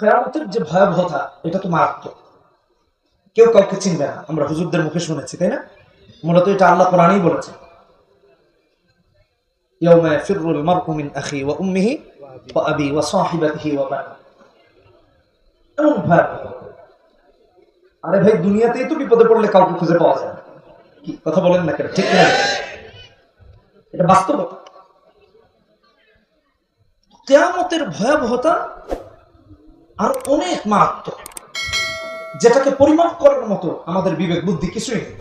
কেয়ামতের যে ভয়াবহতা, এটা তো মারাত্মক। কেউ কাউকে চিনবে না। আমরা হুজুরদের মুখে শুনেছি, তাই না? মূলত এটা আল্লাহ কোরআনই বলেছে আরে ভাই, দুনিয়াতেই তো বিপদে পড়লে কাউকে খুঁজে পাওয়া যায় কি, কথা বলেন না কেন? ঠিক না? এটা বাস্তবতা। কেয়ামতের ভয়াবহতা আর অনেক মারাত্মক, যেটাকে পরিমাপ করার মতো আমাদের বিবেক বুদ্ধি কিছুই নেই।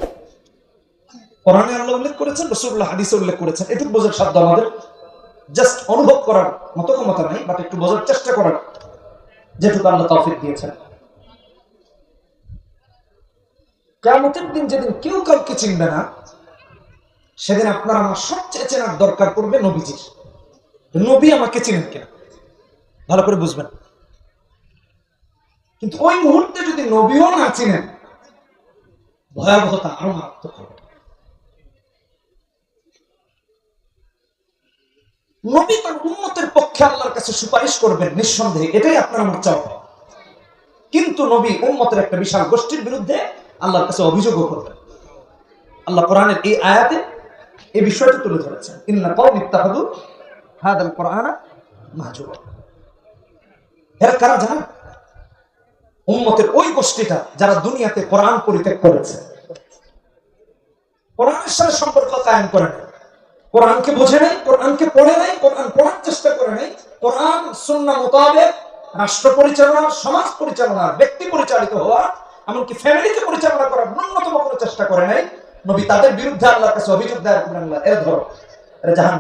কোরআনে আল্লাহ উল্লেখ করেছেন রসুল্লাহ হাদিসে উল্লেখ করেছেন, এটুকু বোঝার সাধ্য আমাদের। জাস্ট অনুভব করার মতো ক্ষমতা নাই, বাট একটু বোঝার চেষ্টা করার যেটুকু আল্লাহ তৌফিক দিয়েছেন। কেমতের দিন যেদিন কেউ কাউকে চিনবে না, সেদিন আপনার আমার সবচেয়ে চেনার দরকার পড়বে নবীজির। নবী আমাকে চিনেন কিনা? ভালো করে বুঝবেন। কিন্তু ওই মুহূর্তে যদি নবীও না চিনেন ভয়াবহতা আরও মারাত্মক হবে। নবী তার উন্মতের পক্ষে আল্লাহর কাছে সুপারিশ করবেন নিঃসন্দেহে, এটাই আপনার আমার চাওয়া। কিন্তু নবী উন্মতের একটা বিশাল গোষ্ঠীর বিরুদ্ধে আল্লাহর কাছে অভিযোগও করবেন। আল্লাহ কোরআনের এই আয়াতে এই বিষয়টি তুলে ধরেছেন। ইন্না কওম ইত্তাহাদু হাদাল কোরআনা মাহজুরা এরা কারা জানেন? উম্মতের ওই গোষ্ঠীটা যারা দুনিয়াতে কোরআন পরিত্যাগ করেছে। কোরআনের সাথে সম্পর্ক কায়েম করে নেই কোরআনকে বোঝে নাই, কোরআনকে পড়ে নাই, কোরআন পড়ার চেষ্টা করে নাই। কোরআন সুন্না মোতাবেক রাষ্ট্র পরিচালনা, সমাজ পরিচালনা, ব্যক্তি পরিচালিত হওয়া, এমনকি ফ্যামিলিকে পরিচালনা করার ন্যূনতম কোনো চেষ্টা করে নাই। নবী তাদের বিরুদ্ধে আল্লাহর কাছে অভিযোগ করেন আল্লাহ এর ধরো এর জাহান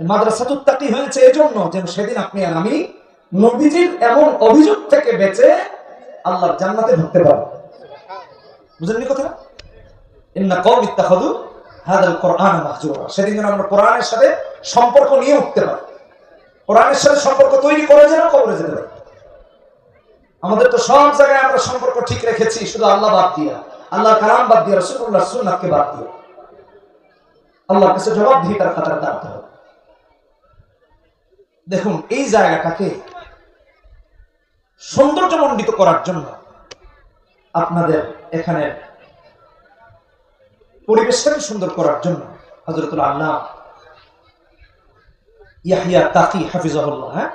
মাদ্রাসা তুত্তাকি হয়েছে এই জন্য যেন সেদিন আপনি আর আমি নবীজির এমন অভিযোগ থেকে বেঁচে আল্লাহর জান্নাতে ঢুকতে পারব বুঝলেন কথা ইন্না কওম ইত্তাখাদু হাদাল সেদিন আমরা সাথে সম্পর্ক নিয়ে উঠতে পারি। সাথে সম্পর্ক তৈরি করে যেন কবরে যেতে পারি। আমাদের তো সব জায়গায় আমরা সম্পর্ক ঠিক রেখেছি, শুধু আল্লাহ বাদ দিয়া। আল্লাহ কালাম বাদ দিয়া রসুল্লাহ সুন্নাথকে বাদ দিয়ে। আল্লাহর কাছে জবাবদিহিতার খাতার দাঁড়াতে হবে। দেখুন, এই জায়গাটাকে সৌন্দর্যমণ্ডিত করার জন্য আপনাদের এখানে পরিবেশটাকে সুন্দর করার জন্য হজরতুল আল্লাহ ইয়াহিয়া তাকি হাফিজাহুল্লাহ হ্যাঁ?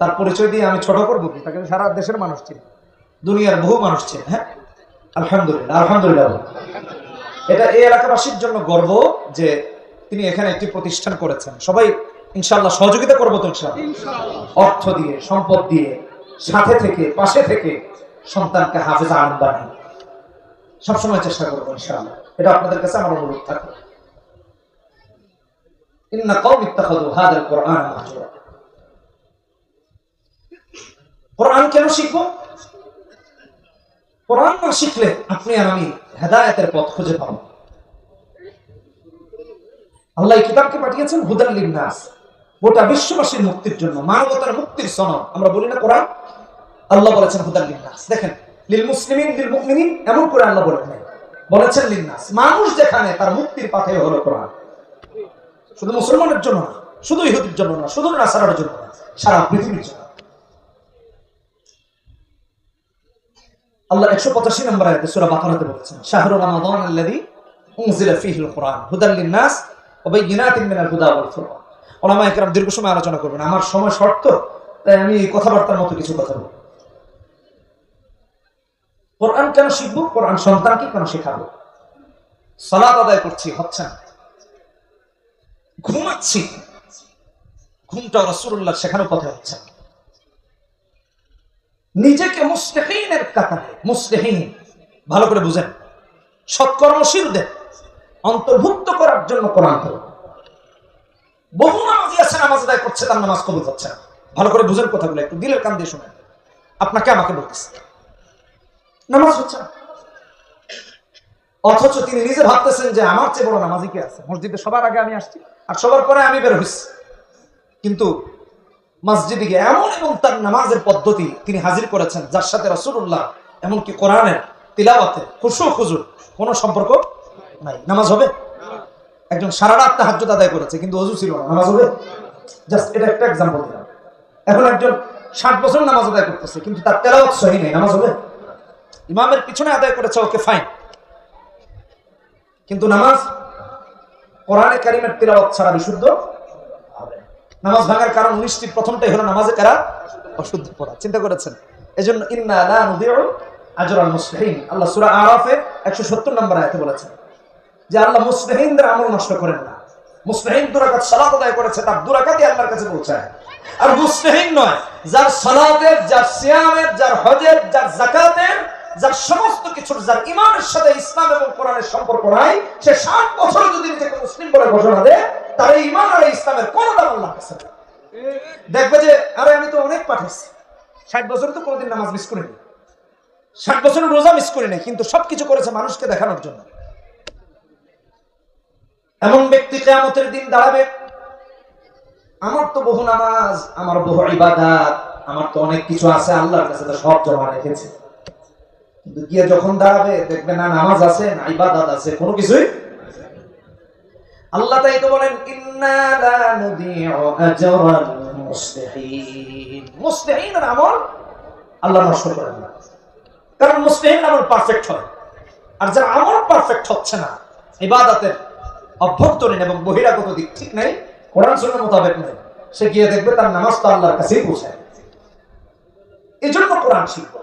তার পরিচয় দিয়ে আমি ছোট করব কি? তাকে সারা দেশের মানুষ ছিল দুনিয়ার বহু মানুষ ছিল হ্যাঁ? আলহামদুলিল্লাহ আলহামদুলিল্লাহ। এটা এই এলাকাবাসীর জন্য গর্ব যে তিনি এখানে একটি প্রতিষ্ঠান করেছেন। সবাই ইনশাল্লাহ সহযোগিতা করব তো ইনশাল্লাহ অর্থ দিয়ে, সম্পদ দিয়ে সাথে থেকে, পাশে থেকে সন্তানকে হাফেজ আলম সবসময় চেষ্টা করব ইনশাআল্লাহ। এটা আপনাদের কাছে আমার অনুরোধ কোরআন কেন শিখব? না আপনি আমি হেদায়েতের পথ খুঁজে পাবো আল্লাহ এই কিতাবকে পাঠিয়েছেন হুদাল গোটা বিশ্ববাসীর মুক্তির জন্য, মানবতার মুক্তির সনদ। আমরা বলি না কোরআন? আল্লাহ বলেছেন, হুদাল লিন্নাস। দেখেন, লিল মুসলিমিন, লিল মুমিনিন, এমন করে আল্লাহ বলেন নাই। বলেছেন, লিন্নাস। মানুষ যেখানে, তার মুক্তির পাথে হলো কোরআন। শুধু মুসলমানের জন্য না, শুধু ইহুদির জন্য না, শুধু নাসারার জন্য না, সারা পৃথিবীর জন্য। আল্লাহ একশো পঁচাশি নম্বর আয়াতে সূরা বাকারাতে বলেছেন শাহরুল রমাদান আল্লাযী উনজিলা ফীহিল কুরআন হুদাল লিন-নাস ওয়া মিনাল হুদা ওয়াল ফুরকান। ওলামা একরাম দীর্ঘ সময় আলোচনা করবেন। আমার সময় শর্ত, তাই আমি কথাবার্তার মতো কিছু কথা বলব। কোরআন কেন শিখব? কোরআন সন্তানকে কেন শেখাবো? সালাত আদায় করছি, হচ্ছে ঘুমাচ্ছি। ঘুমটা রসুল্লাহ শেখানোর কথা হচ্ছে। নিজেকে মুস্তেহীনের কাতারে মুস্তেহীন ভালো করে বুঝেন। সৎকর্মশীলদের অন্তর্ভুক্ত করার জন্য কোরআন ধরো বহু নামাজি আছে নামাজ আদায় করছে, তার নামাজ কবুল হচ্ছে না। ভালো করে বুঝেন কথাগুলো, একটু দিলের কান দিয়ে শুনেন। আপনাকে আমাকে বলতেছে। নামাজ হচ্ছে না। অথচ তিনি নিজে ভাবতেছেন যে আমার চেয়ে বড় নামাজি কে আছে? মসজিদে সবার আগে আমি আসছি, আর সবার পরে আমি বের হইছি। কিন্তু মসজিদে গিয়ে এমন এবং তার নামাজের পদ্ধতি তিনি হাজির করেছেন, যার সাথে রসুল্লাহ এমনকি কোরআনের তিলাওয়াতে খুশু খুজুর কোনো সম্পর্ক নাই। নামাজ হবে? একজন সারা রাত তাহাজ্জুদ আদায় করেছে, কিন্তু অজু ছিল না, নামাজ হবে? জাস্ট এটা একটা এক্সাম্পল দিলাম। এখন একজন ষাট বছর নামাজ আদায় করতেছে, কিন্তু তার তেলাওয়াত সহি নেই, নামাজ হবে? ইমামের পিছনে আদায় করেছে, ওকে ফাইন কিন্তু নামাজ কোরআনে কারিমের তেলাওয়াত ছাড়া বিশুদ্ধ নামাজ ভাঙার কারণ উনিশটি প্রথমটাই হলো নামাজে কারা? অশুদ্ধ পড়া। চিন্তা করেছেন? এজন্য ইন্না লা নুদিউ আজরাল মুসলিহিন আল্লাহ সূরা আরাফে 170 নম্বর আয়াতে বলেছেন যে আল্লাহ মুসলিহিনদের আমল নষ্ট করেন না। মুসলিহিন দুরাকাত সালাত আদায় করেছে, তার দুরাকাতই আল্লাহর কাছে পৌঁছায়। আর মুসলিহিন নয়, যার সালাতের, যার সিয়ামের, যার হজের, যার যাকাতের, যার সমস্ত কিছুর, যার ইমানের সাথে ইসলাম এবং কোরআনের সম্পর্ক নাই, সে ষাট বছর যদি নিজেকে মুসলিম বলে ঘোষণা দেয়, তার এই ইমান আর ইসলামের কোনো দাম আল্লাহ কাছে দেখবে যে, আরে আমি তো অনেক পাঠাইছি। ষাট বছর তো কোনোদিন নামাজ মিস করিনি। ষাট বছরের রোজা মিস করি নাই কিন্তু সবকিছু করেছে মানুষকে দেখানোর জন্য। এমন ব্যক্তি কেয়ামতের দিন দাঁড়াবে। আমার তো বহু নামাজ, আমার বহু ইবাদাত, আমার তো অনেক কিছু আছে, আল্লাহর কাছে সব জমা রেখেছে। কিন্তু গিয়ে যখন দাঁড়াবে, দেখবে না নামাজ আছে, না ইবাদাত আছে, কোনো কিছুই আল্লাহ তাই তো বলেন আমল আল্লাহ নষ্ট করেন না। কারণ মুসলিহিন আমল পারফেক্ট হয়। আর যার আমল পারফেক্ট হচ্ছে না, ইবাদতের অভ্যন্তরীণ এবং বহিরাগত দিক ঠিক নেই, কোরআন সুন্নাহ মোতাবেক নেই। সে গিয়ে দেখবে তার নামাজ তো আল্লাহর কাছেই এই জন্য কোরআন শিখব।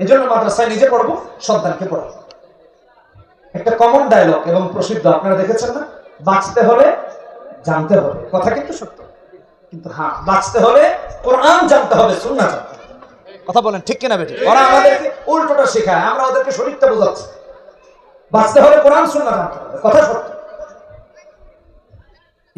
এই জন্য মাদ্রাসায় নিজে পড়ব, সন্তানকে পড়াবো। একটা কমন ডায়লগ এবং প্রসিদ্ধ, আপনারা দেখেছেন না? বাঁচতে হলে জানতে হবে। কথা কিন্তু সত্য। কিন্তু হ্যাঁ বাঁচতে হলে কোরআন জানতে হবে, সুন্নাহ জানতে হবে। কথা বলেন, ঠিক কিনা বেটি ওরা আমাদেরকে উল্টোটা শেখায়, আমরা ওদেরকে শরীরটা বোঝাচ্ছি। বাঁচতে হলে কোরআন, সুন্নাহ জানতে হবে। কথা সত্য।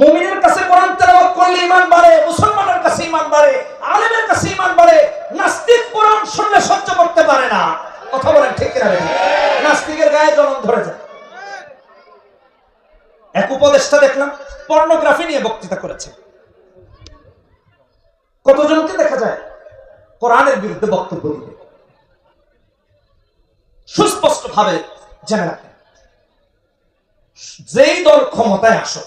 মুমিনের কাছে কোরআন তেলাওয়াত করলে ঈমান বাড়ে, মুসলমানের কাছে ঈমান বাড়ে, আলেমের কাছে ঈমান বাড়ে, নাস্তিক কোরআন শুনলে সহ্য করতে পারে না। কথা বলেন ঠিক কিনা নাস্তিকের গায়ে জ্বলন ধরে যায়। এক উপদেষ্টা দেখলাম, পর্নোগ্রাফি নিয়ে বক্তৃতা করেছে। কতজনকে দেখা যায় কোরআনের বিরুদ্ধে বক্তব্য দিবে? সুস্পষ্ট ভাবে জেনে রাখেন। যেই দল ক্ষমতায় আসো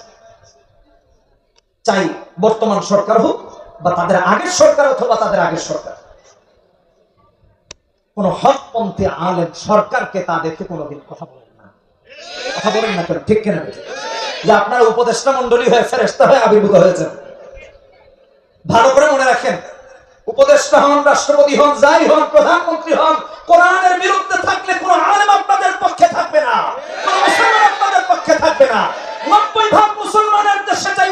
চাই বর্তমান সরকার হোক বা তাদের আগের সরকার অথবা তাদের আগের সরকার। কোন হকপন্থী আলেম সরকারকে তা দেখে কোনোদিন কথা বলেন না। কথা বলেন না ঠিক কেনা যে আপনার উপদেষ্টা মন্ডলী হয়ে ফেরেস্তা হয়ে আবির্ভূত হয়েছেন। ভালো করে মনে রাখেন, উপদেষ্টা হন, রাষ্ট্রপতি হন, যাই হন, প্রধানমন্ত্রী হন, কোরআনের বিরুদ্ধে থাকলে কোন আলেম আপনাদের পক্ষে থাকবে না। কোন মুসলমান আপনাদের পক্ষে থাকবে না। নব্বই ভাগ মুসলমানের দেশে চাই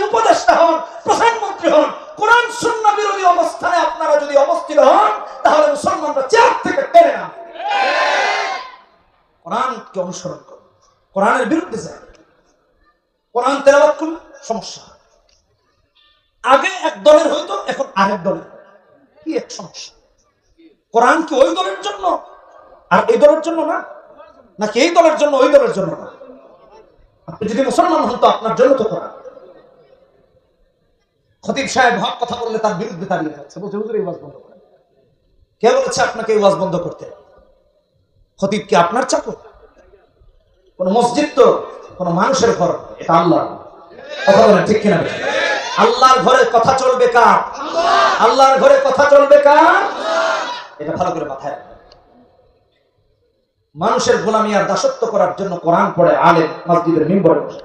হন, প্রধানমন্ত্রী হন, কোরআন শূন্য বিরোধী অবস্থানে আপনারা যদি অবস্থিত হন, তাহলে মুসলমানরা চেয়ার থেকে টেনে না কোরআনকে অনুসরণ করুন। কোরআনের বিরুদ্ধে যায় কোরআন তেলাবাদ করলে সমস্যা আগে এক দলের হইতো, এখন আরেক দলের। কি এক সমস্যা? কোরআন কি ওই দলের জন্য? আর এই দলের জন্য না? নাকি এই দলের জন্য, ওই দলের জন্য না? আপনি যদি মুসলমান হন, তো আপনার জন্য তো কোরআন। খতিব সাহেব হক কথা বললে তার বিরুদ্ধে দাঁড়িয়ে যাচ্ছে। বলছে, হুজুর, এই ওয়াজ বন্ধ করেন। কে বলেছে আপনাকে এই ওয়াজ বন্ধ করতে? খতিব কি আপনার চাকর? কোন মসজিদ তো কোন মানুষের ঘর? এটা আল্লাহ কথা বলেন, ঠিক কিনা আল্লাহর ঘরে কথা চলবে কার? আল্লাহর ঘরে কথা চলবে কার? এটা ভালো করে মাথায়। মানুষের গোলামি আর দাসত্ব করার জন্য কোরআন পড়ে, আলেম, মসজিদের মিম্বরে বসে।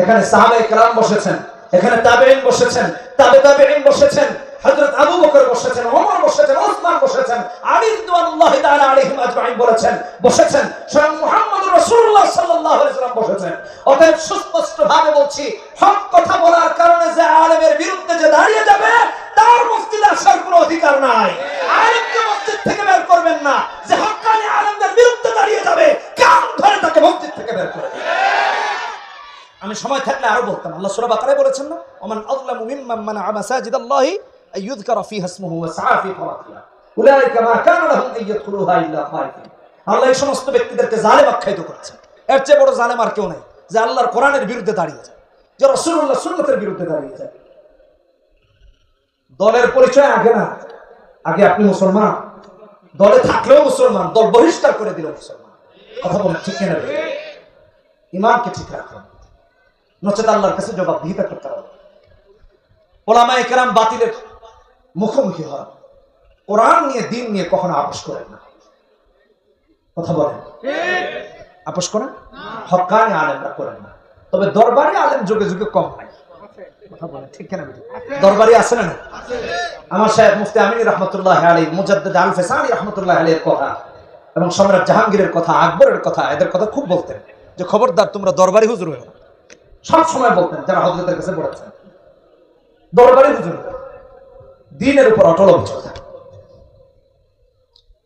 এখানে সাহাবে কেরাম বসেছেন। এখানে তাবেইন বসেছেন, তাবে তাবেইন বসেছেন, হযরত আবু বকর বসেছেন, ওমর বসেছেন, ওসমান বসেছেন আলী রাদিয়াল্লাহু তাআলা আলাইহিম আজমাইন বলেছেন, বসেছেন, স্বয়ং মুহাম্মদুর রাসূলুল্লাহ সাল্লাল্লাহু আলাইহি সাল্লাম বসেছেন। অতএব সুস্পষ্ট ভাবে বলছি, হক কথা বলার কারণে যে আলেমের বিরুদ্ধে যে দাঁড়িয়ে যাবে, তার মসজিদে আসার কোনো অধিকার নাই। আলেমকে মসজিদ থেকে বের করবেন না, যে হক্কানি আলেমদের বিরুদ্ধে দাঁড়িয়ে যাবে, কান ধরে তাকে মসজিদ থেকে বের করবেন আমি সময় থাকলে আরও বলতাম। আল্লাহ সূরা বাকারায় বলেছেন না? ওমান আযলামু মিম্মান মানা'a মাসাজিদাল্লাহি আন ইউযকারা ফিহা ইসমুহু ওয়া সা'a ফি খরাতিহা উলাইকা মা কানা লাহুম আন ইয়াদখুলুহা ইল্লা খায়ফিন আল্লাহ এই সমস্ত ব্যক্তিদেরকে জালেম আখ্যায়িত করেছেন। এর চেয়ে বড় জালেম আর কেউ নাই, যে আল্লাহর কোরআনের বিরুদ্ধে দাঁড়িয়ে যায়, যে রাসূলুল্লাহ সুন্নাতের বিরুদ্ধে দাঁড়িয়ে যায়। দলের পরিচয় আগে না, আগে আপনি মুসলমান। দলে থাকলেও মুসলমান, দল বহিষ্কার করে দিল মুসলমান। কথা বলেন ঠিক কিনা? ইমানকে ঠিক রাখুন। নচেত আল্লাহর কাছে জবাবদিহিতা করতে হবে। ওলামায়ে কেরাম বাতিলের মুখোমুখি হয় কোরআন নিয়ে, দিন নিয়ে কখনো আপোষ করেন না। কথা বলেন। আপোষ করেন? হকানি আলেমরা করেন না। তবে দরবারি আলেম যুগে যুগে কম হয়। কথা জাহাঙ্গীরের কথা, আকবরের কথা, এদের কথা খুব বলতেন। যে খবরদার তোমরা দরবারি হুজুর হয়ে সব সময় বলতেন যারা হজরতের কাছে পড়েছেন। দরবারি হুজুর, দিনের উপর অটল অভিযোগ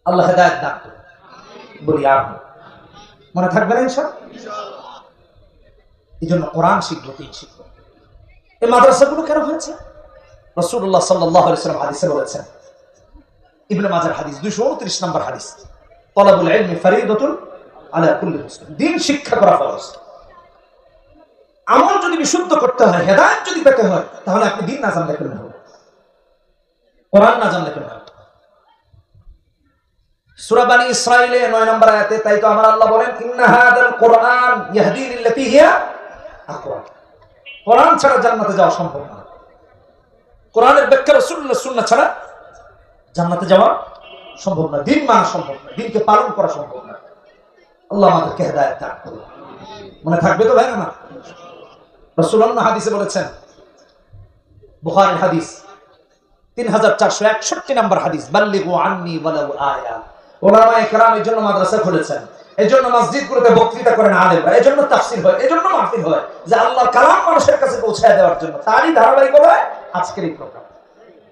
আল্লাহ বলি আমি মনে থাকবে না ইনশাল এই জন্য কোরআন শিখব তিন শিখব। এই মাদ্রাসাগুলো কেন হয়েছে? রসুল্লাহ সাল্লাম হাদিসে বলেছেন, ইবনে মাজার হাদিস দুইশো উনত্রিশ নম্বর হাদিস, তলাবুল ইলমি ফরিদতুন আলা কুল্লি মুসলিম। দিন শিক্ষা করা ফরজ। আমল যদি বিশুদ্ধ করতে হয়, হেদায়েত যদি পেতে হয়, তাহলে আপনি দিন না জানলে কেন হবে? কোরআন না জানলে কেন হবে? 9 নম্বর আয়াতে, তাই তো আমার আল্লাহ বলেন, ইন্না হাদাল কোরআন হিয়া কোরআন ছাড়া জান্নাতে যাওয়া সম্ভব না। কোরআনের ব্যাখ্যা রাসূলুল্লাহ সুন্নাহ ছাড়া জান্নাতে যাওয়া সম্ভব না। দিন মানা সম্ভব না। দিনকে পালন করা সম্ভব না। আল্লাহ আমাদেরকে হেদায়েত দান করুন। মনে থাকবে তো ভাই না? রাসূলুল্লাহ হাদিসে বলেছেন, বুখারীর হাদিস তিন হাজার চারশো একষট্টি নম্বর হাদিস, বাল্লিগু আন্নি ওয়ালাউ আয়া। ওলামায়ে কেরাম এই জন্য মাদ্রাসা খুলেছেন, এই জন্য মসজিদগুলোতে বক্তৃতা করেন আলেমরা, এই জন্য তাফসির হয়, এই জন্য মাহফিল হয়, যে আল্লাহর কালাম মানুষের কাছে পৌঁছায় দেওয়ার জন্য। তারই ধারাবাহিকতায় আজকের এই প্রোগ্রাম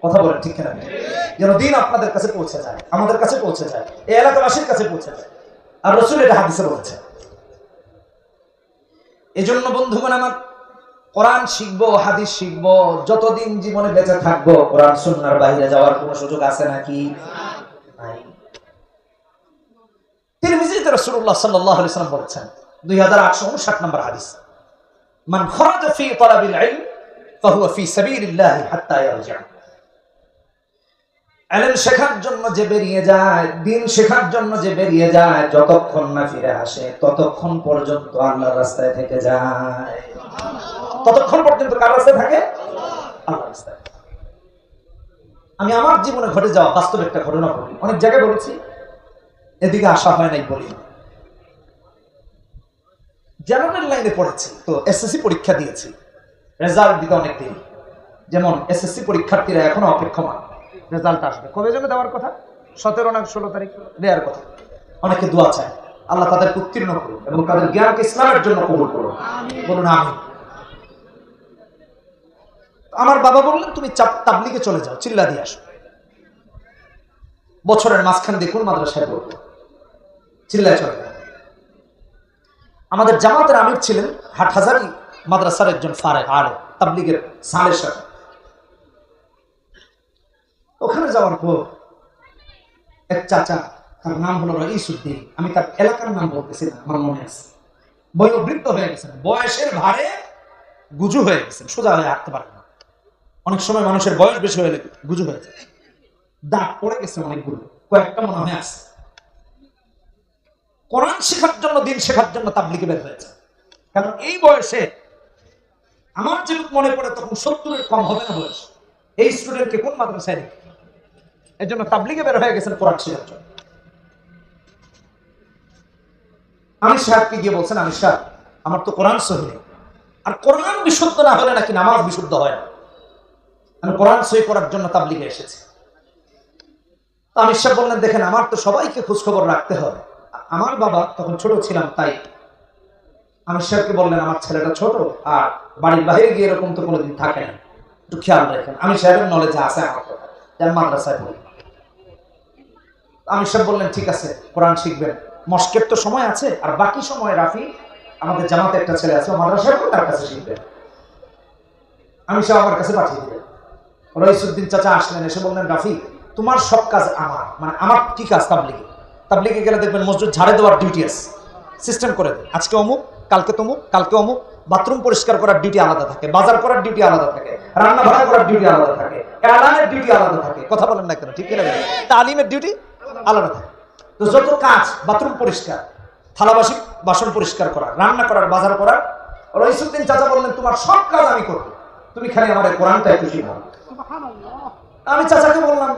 কথা বলেন ঠিক কিনা? যেন দিন আপনাদের কাছে পৌঁছে যায়, আমাদের কাছে পৌঁছে যায়, এই এলাকাবাসীর কাছে পৌঁছে যায়। আর রসুল এটা হাদিসে বলেছে এই জন্য বন্ধুগণ আমার কোরআন শিখব, হাদিস শিখব, যতদিন জীবনে বেঁচে থাকব, কোরআন সুন্নার বাইরে যাওয়ার কোনো সুযোগ আছে নাকি? তিরমিজিতে রাসূলুল্লাহ সাল্লাল্লাহু আলাইহি সাল্লাম বলেছেন 2859 নম্বর হাদিস খরাজা ফি শেখার জন্য যে বেরিয়ে যায়, দিন শেখার জন্য যে বেরিয়ে যায়, যতক্ষণ না ফিরে আসে, ততক্ষণ পর্যন্ত আল্লাহর রাস্তায় থেকে যায়। ততক্ষণ পর্যন্ত কার রাস্তায় থাকে? রাস্তায়। আমি আমার জীবনে ঘটে যাওয়া বাস্তব একটা ঘটনা বলি। অনেক জায়গায় বলেছি এদিকে আসা হয় নাই বলি। জেনারেল লাইনে পড়েছি তো এসএসসি পরীক্ষা দিয়েছি। রেজাল্ট দিতে অনেক দেরি। যেমন এসএসসি পরীক্ষার্থীরা এখনও অপেক্ষমান। রেজাল্ট আসবে। কবে যেন দেওয়ার কথা? সতেরো না ষোলো তারিখ? দেওয়ার কথা। অনেকে দোয়া চায়। আল্লাহ তাদের উত্তীর্ণ করুন এবং তাদের জ্ঞানকে ইসলামের জন্য কবুল করুন। বলুন আমি আমার বাবা বললেন, তুমি তাবলিগে চলে যাও, চিল্লা দিয়ে আসো। বছরের মাঝখান দিয়ে কোন মাদ্রাসায় পড়ব। চিল্লায় চলে আমাদের জামাতের আমির ছিলেন হাটহাজারি মাদ্রাসার একজন ফারে আরে তাবলিগের সালের সাথে। ওখানে যাওয়ার পর এক চাচা, তার নাম হলো রইসুদ্দিন আমি তার এলাকার নাম বলতেছি না, আমার মনে আছে। বয়োবৃদ্ধ হয়ে গেছেন বয়সের ভারে গুজু হয়ে গেছেন সোজা হয়ে হাঁটতে পারেন। অনেক সময় মানুষের বয়স বেশি হয়ে গুজু হয়ে যায়। দাঁত পড়ে গেছে অনেকগুলো। কয়েকটা মনে হয় আছে। কোরআন শেখার জন্য, দিন শেখার জন্য তাবলিকে বের হয়েছে। কারণ এই বয়সে আমার যেটুকু মনে পড়ে, তখন সত্তরের কম হবে না বয়স। এই স্টুডেন্টকে কোন মাদ্রাসায় রেখে এই জন্য তাবলিগে বের হয়ে গেছেন কোরআন শেখার জন্য। আমি সাহেবকে গিয়ে বলছেন আমি সাহেব, আমার তো কোরআন সহি। আর কোরআন বিশুদ্ধ না হলে নাকি নামাজ বিশুদ্ধ হয় না? আমি কোরআন সই করার জন্য তাবলিগে এসেছি। তো আমি সাহেব বললেন, দেখেন, আমার তো সবাইকে খোঁজখবর রাখতে হবে। আমার বাবা, তখন ছোট ছিলাম, তাই আমি সাহেবকে বললেন, আমার ছেলেটা ছোট, আর বাড়ির বাইরে গিয়ে এরকম তো কোনোদিন থাকে না। একটু খেয়াল রাখেন। আমি সাহেবের নলেজে আছে আমার কথা। মাদ্রাসায় পড়ি। আমি সাহেব বললেন, ঠিক আছে, কোরআন শিখবেন। মস্কের তো সময় আছে, আর বাকি সময় রাফি, আমাদের জামাতে একটা ছেলে আছে মাদ্রাসায় তার কাছে শিখবেন। আমি সে আমার কাছে পাঠিয়ে দিলেন। রইসুদ্দিন চাচা আসলেন, এসে বললেন রাফি তোমার সব কাজ আমার। মানে আমার কি কাজ? তাবলিগে। তাবলিগে গেলে দেখবেন মসজিদ ঝাড়ে দেওয়ার ডিউটি আছে। সিস্টেম করে দেয়। আজকে অমুক, কালকে তমুক, কালকে অমুক। বাথরুম পরিষ্কার করার ডিউটি আলাদা থাকে। বাজার করার ডিউটি আলাদা থাকে। রান্না বান্না করার ডিউটি আলাদা থাকে। এলানের ডিউটি আলাদা থাকে। কথা বলেন না কেন? ঠিক কিনা? তালিমের ডিউটি আলাদা থাকে। তো যত কাজ বাথরুম পরিষ্কার থালাবাসি বাসন পরিষ্কার করা, রান্না করার, বাজার করার, রইসুদ্দিন চাচা বললেন, তোমার সব কাজ আমি করব। তুমি খালি আমার এই কোরআনটা একটু শিখাও আমি চাচাকে বললাম,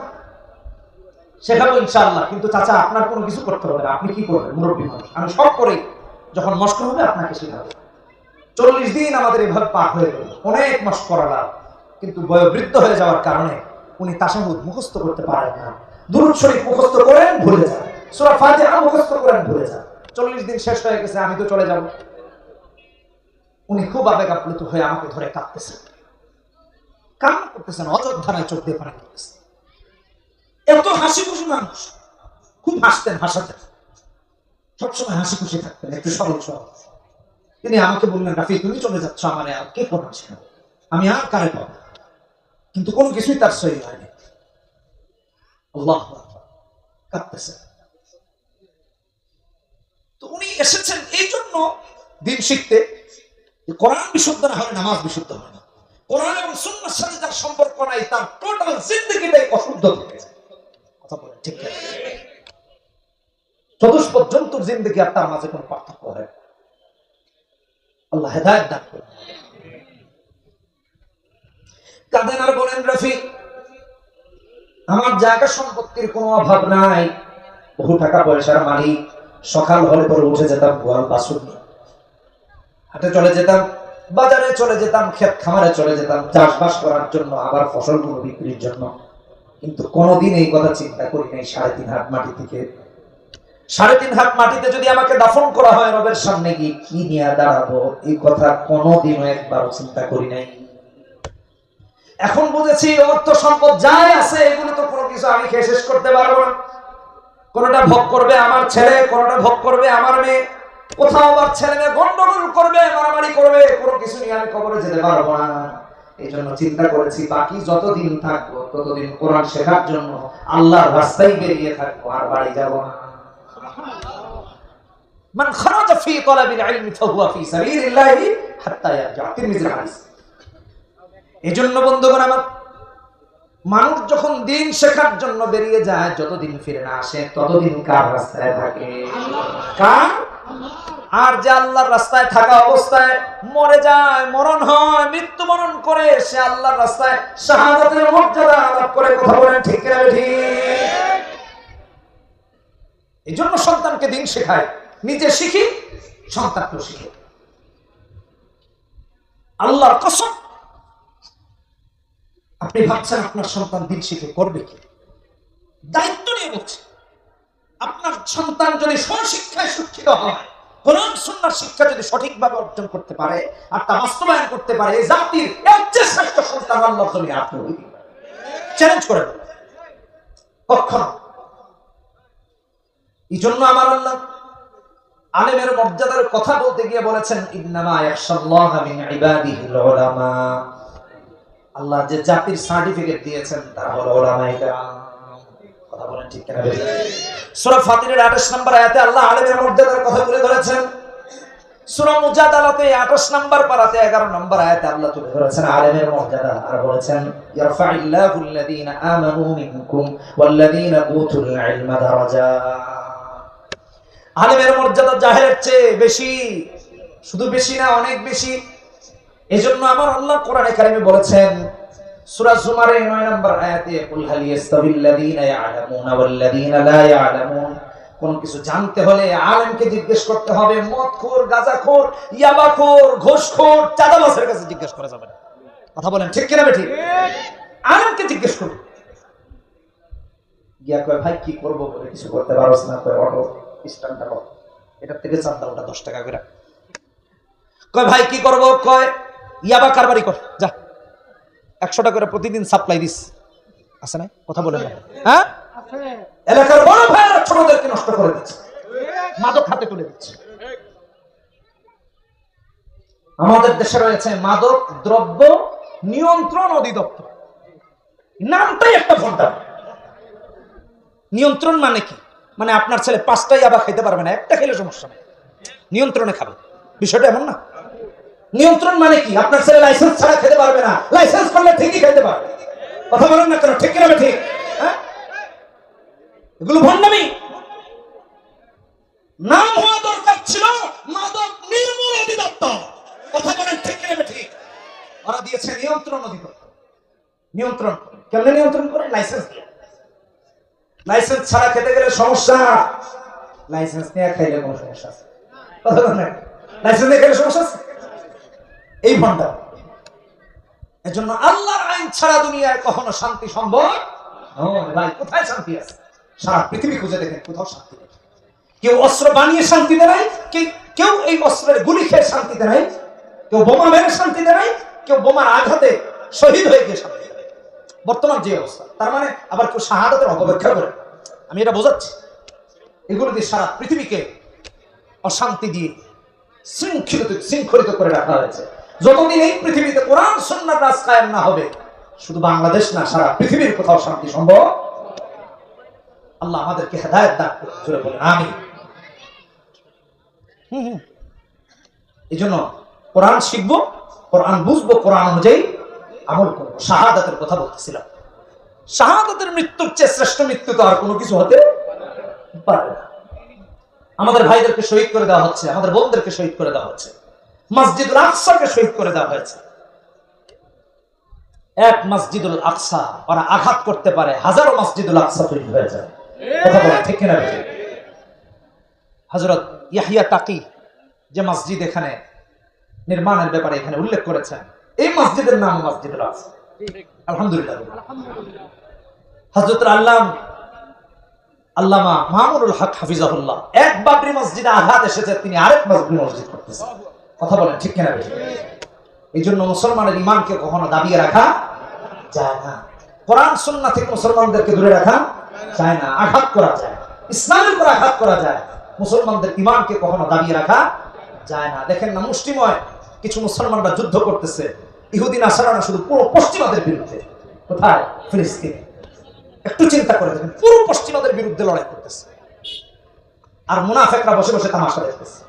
শেখাবো ইনশাআল্লাহ, কিন্তু চাচা, আপনার কোনো কিছু করতে হবে আপনি কি করবেন? মুরব্বী মানুষ। আমি সব করে যখন নষ্ট হবে, আপনাকে শেখাবো। চল্লিশ দিন আমাদের এভাবে পার হয়ে গেল। অনেক মাস করালাম, কিন্তু বয়োবৃদ্ধ হয়ে যাওয়ার কারণে উনি তাসাহুদ মুখস্থ করতে পারেন না। দুরুদ শরীফ মুখস্থ করেন, ভুলে যান। সূরা ফাতিহা মুখস্থ করেন, ভুলে যান। চল্লিশ দিন শেষ হয়ে গেছে, আমি তো চলে যাব। উনি খুব আবেগ আপ্লুত হয়ে আমাকে ধরে কাঁদতেছেন কান্না করতেছেন অযোধ্যায় চোখ দিয়ে পানি করতেছেন এত হাসি খুশি মানুষ। খুব হাসতেন, হাসাতেন। সবসময় হাসি খুশি থাকতেন, একটু সরল সরল। তিনি আমাকে বললেন রাফি তুমি চলে যাচ্ছ আমার, আর কে কোন শেখাবো আমি আর কারে পাবো? কিন্তু কোনো কিছুই তার সহি হয়নি। কাঁদতেছে। তো উনি এসেছেন এই জন্য দিন শিখতে কোরআন বিশুদ্ধ না হলে নামাজ বিশুদ্ধ হয় না। কোরআন সাথে যার সম্পর্ক নাই, তার টোটাল অশুদ্ধ থেকে কথা বলেন ঠিক কিনা? চতুষ্পদ জন্তুর জিন্দগি আর তার মাঝে পার্থক্য হয় আল্লাহ হেদায়ত আর বলেন রফি আমার জায়গা সম্পত্তির কোনো অভাব নাই, বহু টাকা পয়সার মালিক, সকাল হলে পরে উঠে যেতাম গোয়াল বাসুর হাটে চলে যেতাম বাজারে চলে যেতাম, ক্ষেত খামারে চলে যেতাম, চাষবাস করার জন্য আবার ফসলগুলো বিক্রির জন্য। কিন্তু কোনোদিন এই কথা চিন্তা করি নাই সাড়ে তিন হাত মাটি থেকে। সাড়ে তিন হাত মাটিতে যদি আমাকে দাফন করা হয় রবের সামনে গিয়ে কি নিয়ে দাঁড়াবো, এই কথা কোনোদিনও একবারও চিন্তা করি নাই। এখন বুঝেছি অর্থ সম্পদ যাই আছে, এগুলো তো কোনো কিছু আমি খেয়ে শেষ করতে পারব না। কোনটা ভোগ করবে আমার ছেলে, কোনটা ভোগ করবে আমার মেয়ে। কোথাও আবার ছেলে মেয়ে গন্ডগোল করবে, মারামারি করবে, কোনো কিছু নিয়ে আমি কবরে যেতে পারব না। এই জন্য চিন্তা করেছি, বাকি যতদিন থাকব, ততদিন কোরআন শেখার জন্য আল্লাহর রাস্তায় বেরিয়ে থাকব, আর বাড়ি যাব না। মান খারাজা ফি ইলমি ফাহুয়া ফি হাত্তা হাদিস। এজন্য বন্ধুগণ আমার, মানুষ যখন দিন শেখার জন্য বেরিয়ে যায়, যতদিন ফিরে না আসে, ততদিন কার রাস্তায় থাকে? কার? আর যে আল্লাহর রাস্তায় থাকা অবস্থায় মরে যায়, মরণ হয়, মৃত্যুবরণ করে, সে আল্লাহর রাস্তায় শাহাদাতের মর্যাদা লাভ করে কথা বলেন, ঠিক ঠিক এই জন্য সন্তানকে দিন শেখায়, নিজে শিখি, সন্তানকেও শিখে। আল্লাহর কসম, আপনি ভাবছেন আপনার সন্তান দিন শিখে করবে কি? দায়িত্ব নিয়ে বলছে। আপনার সন্তান যদি স্বশিক্ষায় শিক্ষিত হয় কোরআন সুন্নার শিক্ষা যদি সঠিকভাবে অর্জন করতে পারে আর তা বাস্তবায়ন করতে পারে, এই জাতির শ্রেষ্ঠ সন্তান আল্লাহ তুমি আপনি চ্যালেঞ্জ করে এই জন্য আমার আল্লাহ আলেমের মর্যাদার কথা বলতে গিয়ে বলেছেন, ইন্নামা ইয়াখশাল্লাহ মিন আল্লাহ যে জাতির সার্টিফিকেট দিয়েছেন, তারা হলো ওলামায়ে কেরাম। কথা বলেন ঠিক সূরা ফাতিরের 28 নম্বর আয়াতে আল্লাহ আলেমের মর্যাদার কথা তুলে ধরেছেন। সূরা 28 নম্বর পারাতে 11 নম্বর আয়াতে আল্লাহ তুলে ধরেছেন মর্যাদা, আর বলেছেন আমানু মিনকুম উতুল মর্যাদা চেয়ে বেশি, শুধু বেশি না, অনেক বেশি। এজন্য আমার আল্লাহ কোরআনে কারিমে বলেছেন সূরা জুমারের 9 নম্বর আয়াতে, কুল হাল ইয়াস্তাবিল্লাযীনা ইয়ালামুনা ওয়াল্লাযীনা লা ইয়ালামুন? কোন কিছু জানতে হলে আলেমকে জিজ্ঞেস করতে হবে মদখোর গাঁজাখোর ইয়াবাখোর ঘুষখোর চাঁদাবাসের কাছে জিজ্ঞেস করা যাবে না। কথা বলেন, ঠিক কিনা ঠিক আলেমকে জিজ্ঞেস করুন। গিয়া কয়, ভাই, কি করব বলে কিছু করতে পারোস না? কয়, অটো, স্ট্যান্ডটা এটার থেকে চান্দা ওটা দশ টাকা করে। কয়, ভাই, কি করব? কয়, ইয়াবা কারবারি কর, যা। একশো টাকা করে প্রতিদিন সাপ্লাই দিস। আছে না কথা বলে না। হ্যাঁ? এলাকার বড় ভাইয়েরা ছোটদেরকে নষ্ট করে দিচ্ছে। মাদক হাতে তুলে দিচ্ছে। আমাদের দেশে রয়েছে মাদক দ্রব্য নিয়ন্ত্রণ অধিদপ্তর। নামটাই একটা ভোটদার নিয়ন্ত্রণ মানে কি? মানে আপনার ছেলে পাঁচটাই আবার খেতে পারবে না একটা খেলে সমস্যা নেই। নিয়ন্ত্রণে খাবে। বিষয়টা এমন না। নিয়ন্ত্রণ মানে কি? আপনার ছেলে লাইসেন্স ছাড়া খেতে পারবে না। লাইসেন্স করলে ঠিকই খেতে পারবে। কথা বলেন না কেন? ঠিক কিনা ঠিক হ্যাঁ? এগুলো ভণ্ডামি। নাম হওয়া দরকার ছিল মাদক নির্মূল অধিদপ্তর। কথা বলেন ঠিক কিনা ঠিক ওরা দিয়েছে নিয়ন্ত্রণ অধিদপ্তর। নিয়ন্ত্রণ। কেমনে নিয়ন্ত্রণ করে? লাইসেন্স দিয়ে। লাইসেন্স ছাড়া খেতে গেলে সমস্যা। লাইসেন্স নিয়ে খাইলে কোনো সমস্যা আছে। কথা বলেন লাইসেন্স নিয়ে খেলে সমস্যা আছে? এই ভণ্ডা এজন্য আল্লাহর আইন ছাড়া দুনিয়ায় কখনো শান্তি সম্ভব। ভাই, কোথায় শান্তি আছে? সারা পৃথিবী খুঁজে দেখেন, কোথাও শান্তি নেই। কেউ অস্ত্র বানিয়ে শান্তিতে নাই কেউ এই অস্ত্রের গুলি খেয়ে শান্তিতে নাই, কেউ বোমা মেরে শান্তিতে নাই, কেউ বোমার আঘাতে শহীদ হয়ে গিয়ে শান্তিতে নাই। বর্তমান যে অবস্থা, তার মানে আবার কেউ শাহাদাতের অপব্যাখ্যা করে। আমি এটা বোঝাচ্ছি। এগুলো দিয়ে সারা পৃথিবীকে অশান্তি দিয়ে শৃঙ্খলিত শৃঙ্খলিত করে রাখা হয়েছে। যতদিন এই পৃথিবীতে কোরআন সন্ন্যার রাজ কায়েম না হবে, শুধু বাংলাদেশ না, সারা পৃথিবীর কোথাও শান্তি সম্ভব? আল্লাহ আমাদেরকে হেদায়ত দান জোরে বলেন আমি এই জন্য কোরআন শিখব, কোরআন বুঝব, কোরআন অনুযায়ী আমল করব। শাহাদাতের কথা বলতেছিলাম। শাহাদাতের মৃত্যুর চেয়ে শ্রেষ্ঠ মৃত্যু তো আর কোনো কিছু হতে পারে না। আমাদের ভাইদেরকে শহীদ করে দেওয়া হচ্ছে, আমাদের বোনদেরকে শহীদ করে দেওয়া হচ্ছে। মসজিদুল আকসাকে শহীদ করে দেওয়া হয়েছে। এক মসজিদুল আকসা, ওরা আঘাত করতে পারে, হাজারো মসজিদুল আকসা তৈরি হয়ে যায় ঠিক কিনা? হজরত ইয়াহিয়া তাকি যে মসজিদ এখানে নির্মাণের ব্যাপারে এখানে উল্লেখ করেছেন, এই মসজিদের নাম মসজিদুল আকসা। আলহামদুলিল্লাহ। হজরত আল্লাহ আল্লামা মামুনুল হক হাফিজাহুল্লাহ, এক বাবরি মসজিদে আঘাত এসেছে, তিনি আরেক মসজিদ মসজিদ করতেছেন। কথা বলেন, ঠিক কিনা? এই জন্য মুসলমানের ইমানকে কখনো দাবিয়ে রাখা যায় না। কোরআন, সুন্নাহ থেকে মুসলমানদেরকে দূরে রাখা যায় না, আঘাত করা যায়। ইসলামের উপর আঘাত করা যায়। মুসলমানদের ইমানকে কখনো দাবিয়ে রাখা যায় না। দেখেন না, মুষ্টিময় কিছু মুসলমানরা যুদ্ধ করতেছে। ইহুদিন আসারানা শুধু পুরো পশ্চিমাদের বিরুদ্ধে। কোথায়? ফিলিস্তিনে। একটু চিন্তা করে দেখেন, পুরো পশ্চিমাদের বিরুদ্ধে লড়াই করতেছে। আর মুনাফেকরা বসে বসে তামাশা দেখতেছে।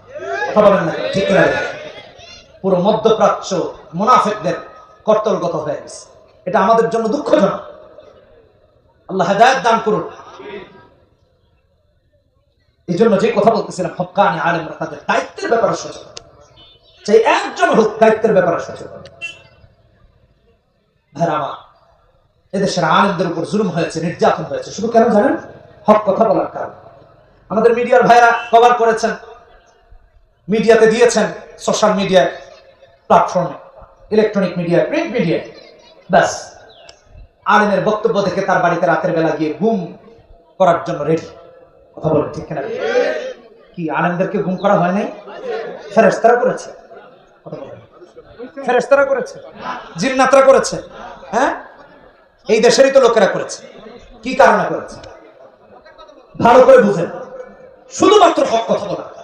কথা বলেন না, ঠিক দেখেন? পুরো মধ্যপ্রাচ্য মুনাফেকদের কর্তলগত হয়ে গেছে। এটা আমাদের জন্য দুঃখজনক। আল্লাহ হেদায়ত দান করুন। এই জন্য যে কথা বলতেছিলাম, হকানি আলেমরা তাদের দায়িত্বের ব্যাপারে সচেতন। যে একজন হোক দায়িত্বের ব্যাপারে সচেতন। ভাইরা এদেশের আলেমদের উপর জুলুম হয়েছে, নির্যাতন হয়েছে, শুধু কেন জানেন? হক কথা বলার কারণ। আমাদের মিডিয়ার ভাইরা কভার করেছেন, মিডিয়াতে দিয়েছেন সোশ্যাল মিডিয়ায় প্ল্যাটফর্মে ইলেকট্রনিক মিডিয়া প্রিন্ট মিডিয়া ব্যাস। আলেমের বক্তব্য দেখে তার বাড়িতে রাতের বেলা গিয়ে গুম করার জন্য রেডি কথা বলেন ঠিক কিনা? কি, আলেমদেরকে গুম করা হয় নাই? ফেরেস্তারা করেছে। কথা ফেরেস্তারা করেছে। করেছে। হ্যাঁ? এই দেশেরই তো লোকেরা করেছে। কি কারণে করেছে? ভালো করে বুঝেন। শুধুমাত্র হক কথা বলা।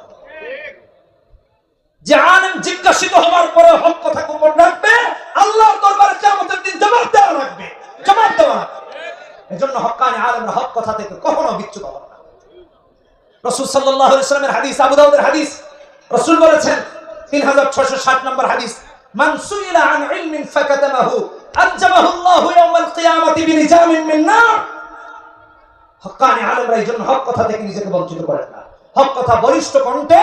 যে আলেম জিজ্ঞাসিত হওয়ার পরে হক কথা গোপন রাখবে, আল্লাহর দরবারে কিয়ামতের দিন জবাব দেওয়া লাগবে। জবাব দেওয়া এজন্য হক কথা থেকে কখনো বিচ্যুত হবে বলেছেন 3660 নম্বর হক কথা বঞ্চিত করেন না। হক কথা বলিষ্ঠ কণ্ঠে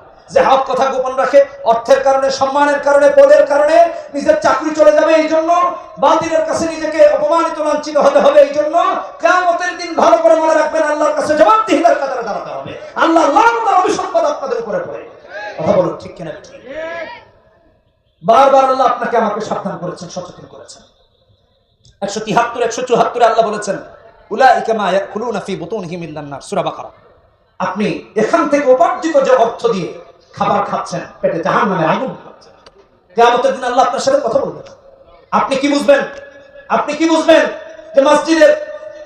যে হক কথা গোপন রাখে, অর্থের কারণে, সম্মানের কারণে পদের কারণে নিজের চাকরি চলে যাবে এই জন্য, বাতিলের কাছে নিজেকে অপমানিত, লাঞ্ছিত হতে হবে এই জন্য কেমতের দিন ভালো করে মনে রাখবেন, আল্লাহর কাছে জবাবদিহিতার কাতারে দাঁড়াতে হবে। আল্লাহ লানত অভিসম্পদ আপনাদের উপরে পড়ে কথা বলুন, ঠিক কিনা বারবার আল্লাহ আপনাকে আমাকে সাবধান করেছেন, সচেতন করেছেন। একশো তিহাত্তর, একশো চুহাত্তরে আল্লাহ বলেছেন আপনি এখান থেকে উপার্জিত যে অর্থ দিয়ে খাবার খাচ্ছেন, পেটে জাহান নামে আগুন খাচ্ছেন দিন আল্লাহ আপনার সাথে কথা বলবেন। আপনি কি বুঝবেন? আপনি কি বুঝবেন যে মসজিদের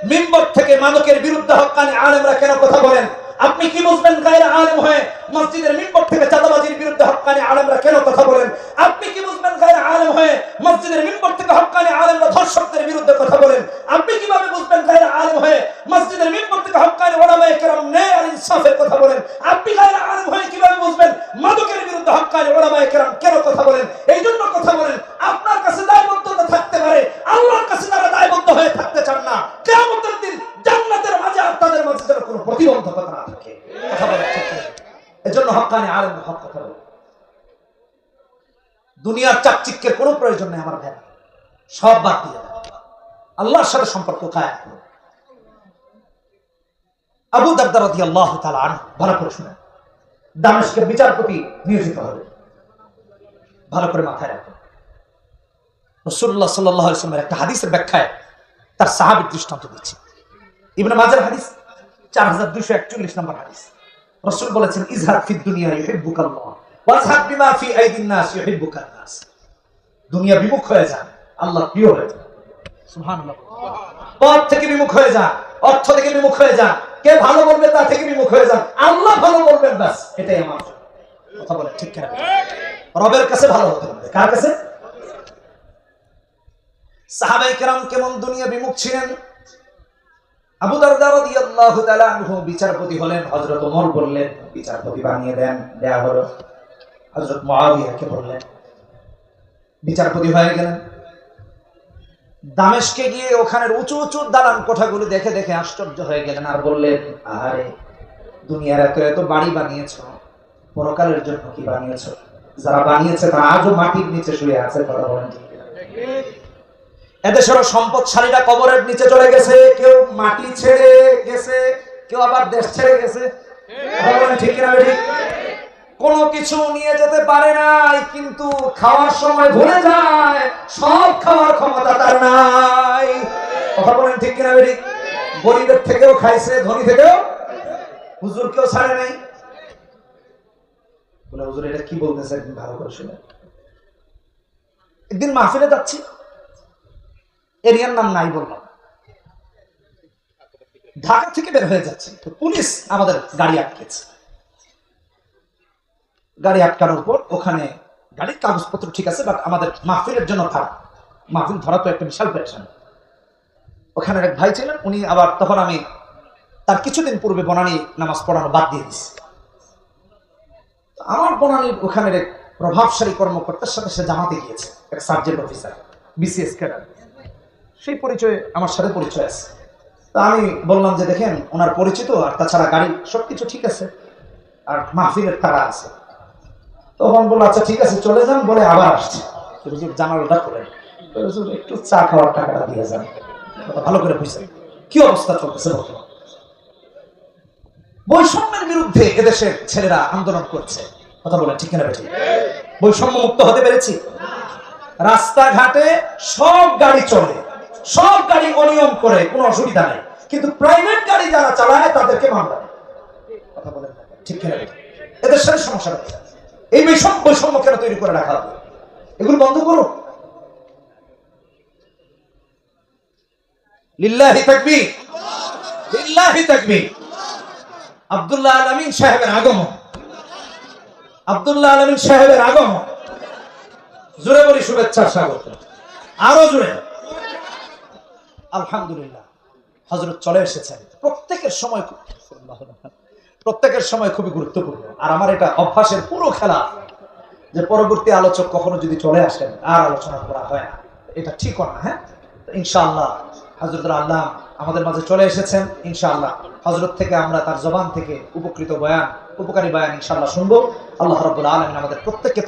মিম্বর থেকে মাদকের বিরুদ্ধে হকানি আলেমরা কেন কথা বলেন? আপনি কি বুঝবেন গায়ের আলেম হয়ে মসজিদের মিম্বর থেকে চাঁদাবাজির বিরুদ্ধে হকানি আলেমরা কেন কথা বলেন? আপনি কি বুঝবেন গায়ের আলেম হয়ে মসজিদের মিম্বর থেকে হকানি আলেমরা ধর্ষকদের বিরুদ্ধে কথা বলেন? আপনি কীভাবে বুঝবেন গায়ের আলেম হয়ে মসজিদের মিম্বর থেকে হকানি ওলামায়ে কেরাম ন্যায় আর ইনসাফের কথা বলেন? আপনি গায়ের আলেম হয়ে কীভাবে বুঝবেন মাদকের বিরুদ্ধে হকানি ওলামায়ে কেরাম কেন কথা বলেন? এই জন্য কথা বলেন, আপনার কাছে দায়বদ্ধতা থাকতে পারে, আল্লাহর কাছে তারা দায়বদ্ধ হয়ে থাকতে চান না। কিয়ামতের দিন জান্নাতের মাঝে আর তাদের মাঝে যেন কোনো প্রতিবন্ধকতা না থাকে। কথা বলে ঠিক না। এজন্য হকানি আলেম হক কথা বলে। দুনিয়ার চাকচিক্যের কোনো প্রয়োজন নেই আমার ভাই সব বাদ দিয়ে। আল্লাহর সাথে সম্পর্ক কায়েম করো আবু দারদা রাদিয়াল্লাহু তাআলা আনহু, ভালো করে শুনেন। দামেশকের বিচারপতি নিয়োজিত হবে। ভালো করে মাথায় রাখুন। রসুল্লাহ সাল্লাহ ইসলামের একটা হাদিসের ব্যাখ্যায় তার সাহাবির দৃষ্টান্ত দিচ্ছে। ইবনে মাজার হাদিস চার হাজার দুইশো একচল্লিশ নম্বর হাদিস। রসুল বলেছেন ইজহার ফি দুনিয়া ওয়াজহাব বিমা ফি আইদিন নাস নাস দুনিয়া বিমুখ হয়ে যান আল্লাহ প্রিয় হয়ে যান। সুবহানাল্লাহ। থেকে বিমুখ হয়ে যান, অর্থ থেকে বিমুখ হয়ে যান, কে ভালো বলবে তা থেকে বিমুখ হয়ে যান, আল্লাহ ভালো বলবেন এটাই আমার কথা বলে ঠিক কেন? রবের কাছে ভালো হতে হবে। কার কাছে? সাহাবাই কেরাম কেমন দুনিয়া বিমুখ ছিলেন? আবু দারদা তাআলা আনহু বিচারপতি হলেন, হযরত ওমর বললেন, বিচারপতি বানিয়ে দেন, দেয়া হলো হযরত মুআবিয়াকে বললেন, বিচারপতি হয়ে গেলেন দামেশকে গিয়ে ওখানের উঁচু উঁচু দালান কোঠাগুলো দেখে দেখে আশ্চর্য হয়ে গেলেন আর বললেন আরে দুনিয়ার এত এত বাড়ি বানিয়েছো, পরকালের জন্য কি বানিয়েছো যারা বানিয়েছে তারা আজও মাটির নিচে শুয়ে আছে, কথা বলেন? এদেশেরও সম্পদশালীরা কবরের নিচে চলে গেছে। কেউ মাটি ছেড়ে গেছে, কেউ আবার দেশ ছেড়ে গেছে। ঠিক কিনা ঠিক কোনো কিছু নিয়ে যেতে পারে নাই, কিন্তু খাওয়ার সময় ভুলে যায়, সব খাওয়ার ক্ষমতা তার নাই। কথা বলেন ঠিক কিনা বেরি গরিবের থেকেও খাইছে, ধনী থেকেও? হুজুর কেউ ছাড়ে নাই? বলে, হুজুর, এটা কি বলতেছে? একদিন ভালো করে শুনে। একদিন মাহফিলে যাচ্ছি। এরিয়ার নাম নাই বললাম ঢাকা থেকে বের হয়ে যাচ্ছে। পুলিশ আমাদের গাড়ি আটকেছে। গাড়ি আটকানোর পর ওখানে গাড়ির কাগজপত্র ঠিক আছে বাট আমাদের মাহফিলের জন্য ধরা মাহফিল ধরা তো একটা বিশাল পেরেছেন ওখানে এক ভাই ছিলেন, উনি আবার তখন আমি তার কিছুদিন পূর্বে বনানি নামাজ পড়ানো বাদ দিয়ে দিছি। আমার বনানির ওখানের এক প্রভাবশালী কর্মকর্তার সাথে সে জামাতে গিয়েছে, এক সার্জেন্ট অফিসার বিসিএস ক্যাডার সেই পরিচয়ে আমার সাথে পরিচয় আছে। তা আমি বললাম যে, দেখেন, ওনার পরিচিত আর তাছাড়া গাড়ি সবকিছু ঠিক আছে আর মাহফিলের তারা আছে। তখন বলল আচ্ছা ঠিক আছে, চলে যান, বলে আবার আসছে। হুজুর জানালাটা খোলেন হুজুর একটু চা খাওয়ার টাকাটা দিয়ে যান। ভালো করে বুঝছেন। কি অবস্থা চলতেছে বর্তমান? বৈষম্যের বিরুদ্ধে এদেশের ছেলেরা আন্দোলন করছে। কথা বলেন ঠিক না ঠিক বৈষম্য মুক্ত হতে পেরেছি? রাস্তাঘাটে সব গাড়ি চলে। সব গাড়ি অনিয়ম করে, কোনো অসুবিধা নেই। কিন্তু প্রাইভেট গাড়ি যারা চালায়, তাদেরকে মামলা কথা বলেন ঠিক কিনা এদের সাথে সমস্যা রয়েছে। এই বৈষম্য বৈষম্য কেন তৈরি করে রাখা হবে? এগুলো বন্ধ করো লিল্লাহি লিল্লাহি আব্দুল্লাহ আলামিন সাহেবের আগমন। আব্দুল্লাহ আলামিন সাহেবের আগমন। জোরে বলি শুভেচ্ছা, স্বাগত। আরও জোরে। আলহামদুলিল্লাহ। হজরত চলে এসেছেন। প্রত্যেকের সময় প্রত্যেকের সময় খুবই গুরুত্বপূর্ণ। আর আমার এটা অভ্যাসের পুরো খেলা যে পরবর্তী আলোচক কখনো যদি চলে আসেন, আর আলোচনা করা হয় এটা ঠিক না হ্যাঁ? ইনশাআল্লাহ হজরত আল্লাহ আমাদের মাঝে চলে এসেছেন, ইনশাআল্লাহ। হজরত থেকে আমরা তার জবান থেকে উপকৃত বয়ান, উপকারী বয়ান ইনশাআল্লাহ শুনব। আল্লাহ রব্বুল আলমিন আমাদের প্রত্যেককে